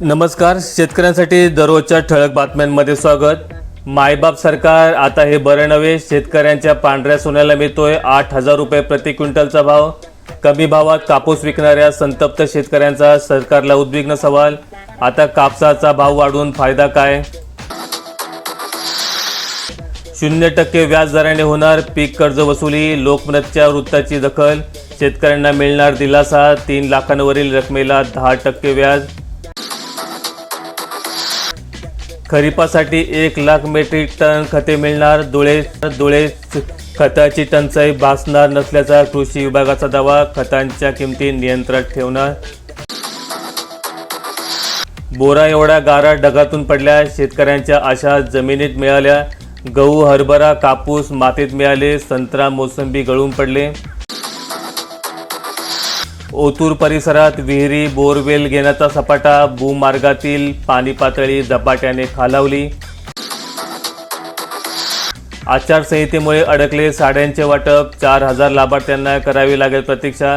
नमस्कार शेतकऱ्यांसाठी दररोजच्या ठळक बातम्यांमध्ये स्वागत. मायबाप सरकार आता हे बरं नव्हे शेतकऱ्यांच्या पांढऱ्या सोन्याला मिळतोय आठ हजार रुपये प्रति क्विंटलचा भाव. कमी भावात कापूस विकणाऱ्या संतप्त शेतकऱ्यांचा सरकारला उद्विग्न सवाल. आता कापसाचा भाव वाढून फायदा काय? शून्य टक्के व्याज दराने होणार पीक कर्ज वसुली लोकमतच्या वृत्ताची दखल. शेतकऱ्यांना मिळणार दिलासा तीन लाखांवरील रकमेला दहा टक्के व्याज. खरीपासाठी एक लाख मेट्रिक टन खते मिळणार. धुळे धुळे खताची टंचाई भासणार नसल्याचा कृषी विभागाचा दावा खतांच्या किमती नियंत्रणात ठेवणार. बोरा एवढा गारा ढगातून पडल्या शेतकऱ्यांच्या आशा जमिनीत मिळाल्या. गहू हरभरा कापूस मातीत मिळाले संत्रा मोसंबी गळून पडले. ओतूर परिसरात विहिरी बोरवेल घेण्याचा सपाटा भूमार्गातील पाणी पातळी झपाट्याने खालावली. आचारसंहितेमुळे अडकले साड्यांचे वाटप चार हजार लाभार्थ्यांना करावी लागेल प्रतीक्षा.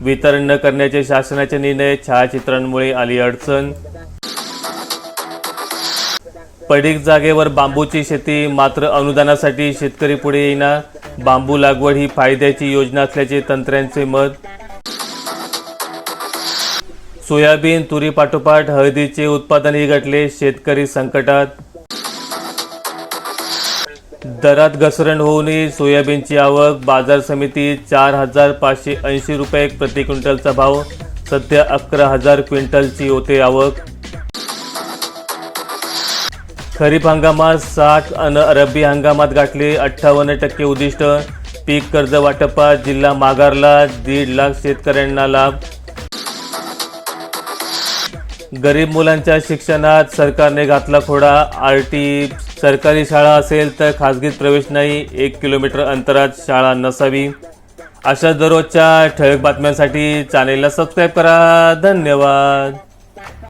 वितरण न करण्याचे शासनाचे निर्णय छायाचित्रांमुळे आली अडचण. पडीक जागेवर बांबूची शेती मात्र अनुदानासाठी शेतकरी पुढे येईना. बांबू लागवड ही फायद्याची योजना असल्याचे तंत्र्यांचे मत. सोयाबीन तुरी पाठोपाठ हळदीचे उत्पादनही घटले शेतकरी संकटात. दरात घसरण होऊनही सोयाबीनची आवक बाजार समिती चार हजार पाचशे ऐंशी रुपये प्रति क्विंटलचा भाव सध्या अकरा हजार क्विंटलची होते आवक. खरीप हंगामात साठ अन रब्बी हंगामात गाठले अठ्ठावन्न टक्के उद्दिष्ट पीक कर्ज वाटपात जिल्हा माघारला दीड लाख शेतकऱ्यांना लाभ. गरीब मुलांच्या शिक्षणात सरकारने घातला खोडा. आर टी सरकारी शाळा असेल तर खाजगीत प्रवेश नाही. एक किलोमीटर अंतरात शाळा नसावी. अशा दररोजच्या ठळक बातम्यांसाठी चॅनेलला सबस्क्राईब करा. धन्यवाद.